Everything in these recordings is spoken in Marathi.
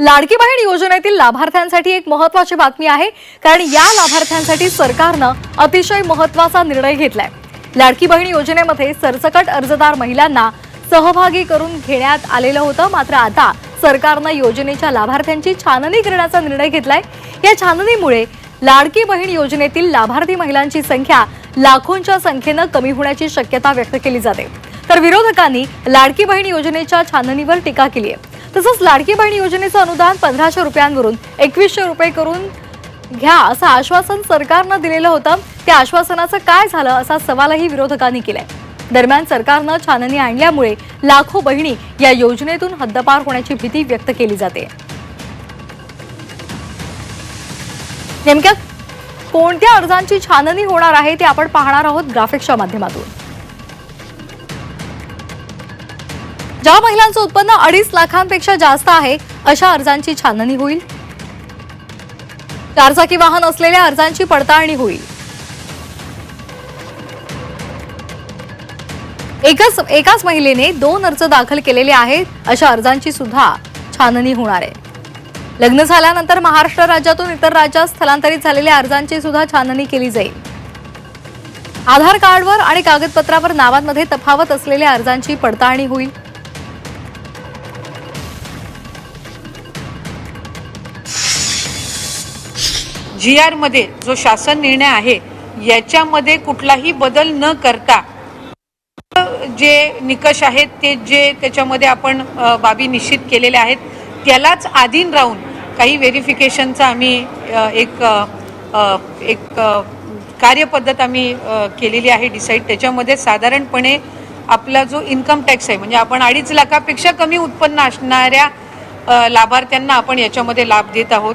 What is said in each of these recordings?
लाडकी बहीण योजनेतील लाभार्थ्यांसाठी एक महत्वाची बातमी आहे कारण या लाभार्थ्यांसाठी सरकारनं अतिशय महत्त्वाचा निर्णय घेतलाय. लाडकी बहीण योजनेमध्ये सरसकट अर्जदार महिलांना सहभागी करून घेण्यात आलेलं होतं मात्र आता सरकारनं योजनेच्या लाभार्थ्यांची छाननी करण्याचा निर्णय घेतलाय. या छाननीमुळे लाडकी बहीण योजनेतील लाभार्थी महिलांची संख्या लाखोंच्या संख्येनं कमी होण्याची शक्यता व्यक्त केली जाते. तर विरोधकांनी लाडकी बहीण योजनेच्या छाननीवर टीका केली आहे तसंच लाडकी बहीण योजनेचं अनुदान पंधराशे रुपयांवरून एकवीसशे रुपये करून घ्या असं आश्वासन सरकारनं दिलेलं होतं. त्या आश्वासनाचं काय झालं असा सवालही विरोधकांनी केलाय. दरम्यान सरकारनं छाननी आणल्यामुळे लाखो बहिणी या योजनेतून हद्दपार होण्याची भीती व्यक्त केली जाते. नेमक्या कोणत्या अर्जांची छाननी होणार आहे ते आपण पाहणार आहोत ग्राफिक्सच्या माध्यमातून. ज्या महिलांचं उत्पन्न अडीच लाखांपेक्षा जास्त आहे अशा अर्जांची छाननी होईल. चारचाकी वाहन असलेल्या अर्जांची पडताळणी होईल. एकच एकाच महिलेने दोन अर्ज दाखल केलेले आहेत अशा अर्जांची सुद्धा छाननी होणार आहे. लग्न झाल्यानंतर महाराष्ट्र राज्यातून इतर राज्यात स्थलांतरित झालेल्या अर्जांची सुद्धा छाननी केली जाईल. आधार कार्डवर आणि कागदपत्रावर नावांमध्ये तफावत असलेल्या अर्जांची पडताळणी होईल. जी आरमध्ये जो शासन निर्णय आहे याच्यामध्ये कुठलाही बदल न करता जे निकष आहेत ते जे त्याच्यामध्ये आपण बाबी निश्चित केलेल्या आहेत त्यालाच आधीन राहून काही व्हेरिफिकेशनचा आम्ही एक एक कार्यपद्धत आम्ही केलेली आहे डिसाईड. त्याच्यामध्ये साधारणपणे आपला जो इन्कम टॅक्स आहे म्हणजे आपण अडीच लाखापेक्षा कमी उत्पन्न असणाऱ्या लाभार्थ्यांना आपण याच्यामध्ये लाभ देत आहोत.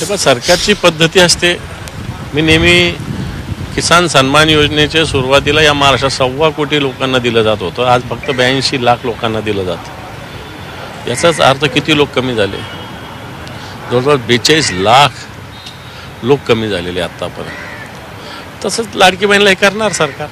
हे पण सरकारची पद्धती असते. मी नेहमी किसान सन्मान योजनेच्या सुरुवातीला या महाराष्ट्रात सव्वा कोटी लोकांना दिलं जात होतं. आज फक्त ब्याऐंशी लाख लोकांना दिलं जातं. याचाच अर्थ किती लोक कमी झाले? जवळजवळ बेचाळीस लाख लोक कमी झालेले आत्तापर्यंत तसंच लाडकी बहिणीला हे करणार सरकार.